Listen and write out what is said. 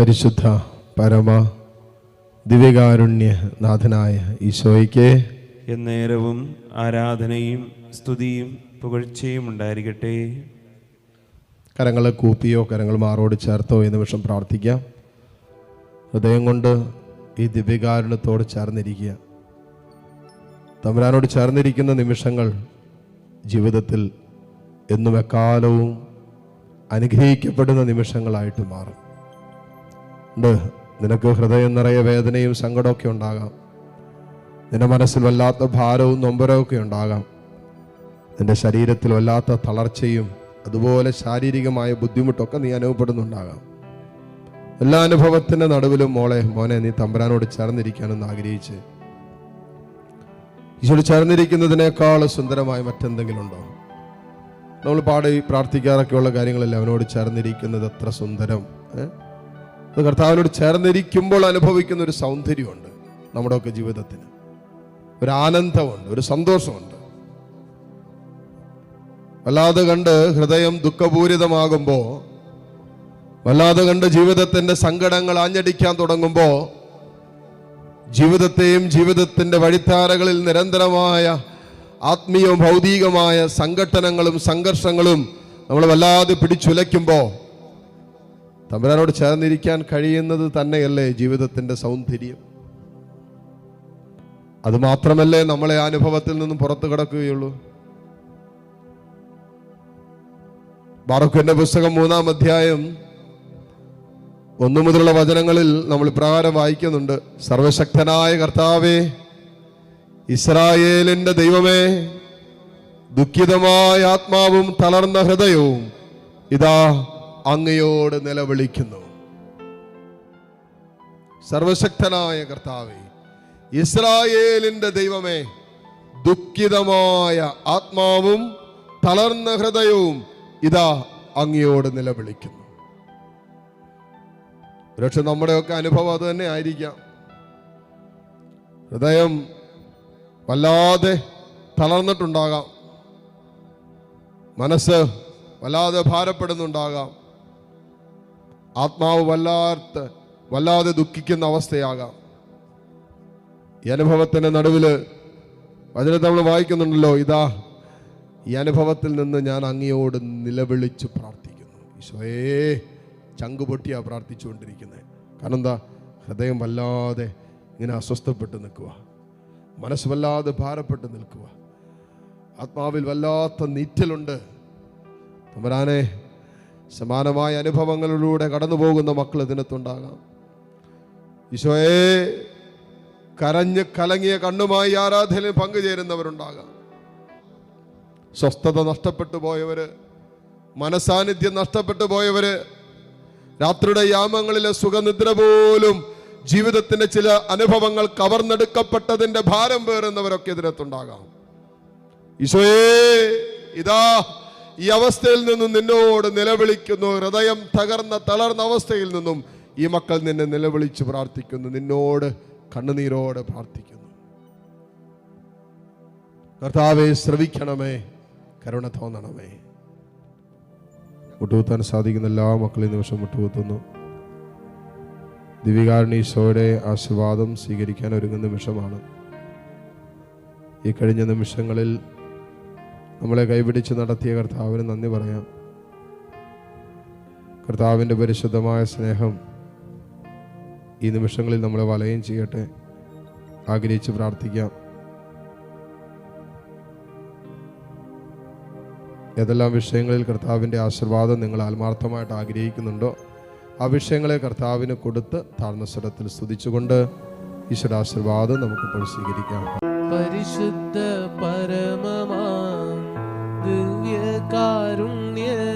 പരിശുദ്ധ പരമ ദിവ്യകാരുണ്യ നാഥനായ ഈശോയ്ക്ക് എന്നേരവും ആരാധനയും സ്തുതിയും പുകഴ്ചയും ഉണ്ടായിരിക്കട്ടെ. കരങ്ങൾ കൂപ്പിയോ കരങ്ങൾ മാറോട് ചേർത്തോ ഈ വിഷം പ്രാർത്ഥിക്കാം. ഹൃദയം കൊണ്ട് ഈ ദിവ്യകാരുണ്യത്തോട് ചേർന്നിരിക്കുക. തമ്പുരാനോട് ചേർന്നിരിക്കുന്ന നിമിഷങ്ങൾ ജീവിതത്തിൽ എന്നും എക്കാലവും അനുഗ്രഹിക്കപ്പെടുന്ന നിമിഷങ്ങളായിട്ട് മാറും. ഉണ്ട്. നിനക്ക് ഹൃദയം നിറയെ വേദനയും സങ്കടമൊക്കെ ഉണ്ടാകാം. നിന്റെ മനസ്സിൽ വല്ലാത്ത ഭാരവും നൊമ്പരവും ഒക്കെ ഉണ്ടാകാം. നിന്റെ ശരീരത്തിൽ വല്ലാത്ത തളർച്ചയും അതുപോലെ ശാരീരികമായ ബുദ്ധിമുട്ടൊക്കെ നീ അനുഭവപ്പെടുന്നുണ്ടാകാം. എല്ലാ അനുഭവത്തിന്റെ നടുവിലും മോളെ മോനെ നീ തമ്പുരാനോട് ചേർന്നിരിക്കാനെന്ന് ആഗ്രഹിച്ച്. ഈശോട് ചേർന്നിരിക്കുന്നതിനേക്കാൾ സുന്ദരമായ മറ്റെന്തെങ്കിലും ഉണ്ടോ? നമ്മൾ പാടി പ്രാർത്ഥിക്കാറൊക്കെയുള്ള കാര്യങ്ങളല്ലേ അവനോട് ചേർന്നിരിക്കുന്നത്? എത്ര സുന്ദരം ഏ? അത് കർത്താവിനോട് ചേർന്നിരിക്കുമ്പോൾ അനുഭവിക്കുന്ന ഒരു സൗന്ദര്യമുണ്ട് നമ്മുടെയൊക്കെ ജീവിതത്തിന്. ഒരു ആനന്ദമുണ്ട് ഒരു സന്തോഷമുണ്ട്. വല്ലാതെ കണ്ട് ഹൃദയം ദുഃഖപൂരിതമാകുമ്പോൾ വല്ലാതെ കണ്ട് ജീവിതത്തിന്റെ സങ്കടങ്ങൾ ആഞ്ഞടിക്കാൻ തുടങ്ങുമ്പോൾ ജീവിതത്തെയും ജീവിതത്തിന്റെ വഴിത്താരകളിൽ നിരന്തരമായ ആത്മീയവും ഭൗതികമായ സംഘട്ടനങ്ങളും സംഘർഷങ്ങളും നമ്മൾ വല്ലാതെ പിടിച്ചുലയ്ക്കുമ്പോൾ തമ്പുരാനോട് ചേർന്നിരിക്കാൻ കഴിയുന്നത് തന്നെയല്ലേ ജീവിതത്തിന്റെ സൗന്ദര്യം? അതുമാത്രമല്ലേ നമ്മളെ അനുഭവത്തിൽ നിന്നും പുറത്തു കിടക്കുകയുള്ളൂ? ബാറുഖിന്റെ പുസ്തകം മൂന്നാം അധ്യായം ഒന്നു മുതലുള്ള വചനങ്ങളിൽ നമ്മൾ ഇപ്രകാരം വായിക്കുന്നുണ്ട്. സർവശക്തനായ കർത്താവേ ഇസ്രായേലിന്റെ ദൈവമേ ദുഃഖിതമായ ആത്മാവും തളർന്ന ഹൃദയവും ഇതാ അങ്ങയോട് നിലവിളിക്കുന്നു. സർവശക്തനായ കർത്താവെ ഇസ്രായേലിന്റെ ദൈവമേ ദുഃഖിതമായ ആത്മാവും തളർന്ന ഹൃദയവും ഇതാ അങ്ങയോട് നിലവിളിക്കുന്നു. പക്ഷെ നമ്മുടെയൊക്കെ അനുഭവം അത് തന്നെ ആയിരിക്കാം. ഹൃദയം വല്ലാതെ തളർന്നിട്ടുണ്ടാകാം. മനസ്സ് വല്ലാതെ ഭാരപ്പെടുന്നുണ്ടാകാം. ആത്മാവ് വല്ലാത്ത വല്ലാതെ ദുഃഖിക്കുന്ന അവസ്ഥയാകാം. ഈ അനുഭവത്തിന്റെ നടുവിൽ വചനത്തെ നമ്മൾ വായിക്കുന്നുണ്ടല്ലോ ഇതാ ഈ അനുഭവത്തിൽ നിന്ന് ഞാൻ അങ്ങയോട് നിലവിളിച്ച് പ്രാർത്ഥിക്കുന്നു. ഈശോയേ ചങ്കുപൊട്ടിയാണ് പൊട്ടിയാ പ്രാർത്ഥിച്ചുകൊണ്ടിരിക്കുന്നത് കാരണം എന്താ? ഹൃദയം വല്ലാതെ ഇങ്ങനെ അസ്വസ്ഥപ്പെട്ട് നിൽക്കുക മനസ്സ് വല്ലാതെ ഭാരപ്പെട്ട് നിൽക്കുക ആത്മാവിൽ വല്ലാത്ത നീറ്റലുണ്ട്. തമ്പരാനെ സമാനമായ അനുഭവങ്ങളിലൂടെ കടന്നു പോകുന്ന മക്കൾ ഇതിനകത്തുണ്ടാകാം. ഈശോയെ കരഞ്ഞ് കലങ്ങിയ കണ്ണുമായി ആരാധനയിൽ പങ്കുചേരുന്നവരുണ്ടാകാം. സ്വസ്ഥത നഷ്ടപ്പെട്ടു പോയവര് മനസാന്നിധ്യം നഷ്ടപ്പെട്ടു പോയവര് രാത്രിയുടെ യാമങ്ങളിലെ സുഖനിദ്ര പോലും ജീവിതത്തിന്റെ ചില അനുഭവങ്ങൾ കവർന്നെടുക്കപ്പെട്ടതിന്റെ ഭാരം പേറുന്നവരൊക്കെ ഇതിനകത്തുണ്ടാകാം. ഈശോയേ ഇതാ ഈ അവസ്ഥയിൽ നിന്നും നിന്നോട് നിലവിളിക്കുന്നു. ഹൃദയം തകർന്ന തളർന്ന അവസ്ഥയിൽ നിന്നും ഈ മക്കൾ നിന്നെ നിലവിളിച്ച് പ്രാർത്ഥിക്കുന്നു. നിന്നോട് കണ്ണുനീരോടെ പ്രാർത്ഥിക്കുന്നു. കർത്താവെ ശ്രവിക്കണമേ. കരുണ തോന്നണമേ. മുട്ടുകുത്താൻ സാധിക്കുന്ന എല്ലാ മക്കളെയും നിമിഷം മുട്ടുകുത്തുന്നു ദിവികാരണീശോയുടെ ആശീർവാദം സ്വീകരിക്കാൻ ഒരുങ്ങുന്ന നിമിഷമാണ്. ഈ കഴിഞ്ഞ നിമിഷങ്ങളിൽ നമ്മളെ കൈപിടിച്ച് നടത്തിയ കർത്താവിന് നന്ദി പറയാം. കർത്താവിന്റെ പരിശുദ്ധമായ സ്നേഹം ഈ നിമിഷങ്ങളിൽ നമ്മളെ വലയം ചെയ്യട്ടെ. ആഗ്രഹിച്ച് പ്രാർത്ഥിക്കാം. ഏതെല്ലാം വിഷയങ്ങളിൽ കർത്താവിന്റെ ആശീർവാദം നിങ്ങൾ ആത്മാർത്ഥമായിട്ട് ആഗ്രഹിക്കുന്നുണ്ടോ ആ വിഷയങ്ങളെ കർത്താവിന് കൊടുത്ത് താഴ്ന്ന സ്വരത്തിൽ സ്തുതിച്ചുകൊണ്ട് ഈശ്വരാശീർവാദം നമുക്കിപ്പോൾ സ്വീകരിക്കാം. പരിശുദ്ധ പരമമാ ദിവ്യകാരുണ്യമേ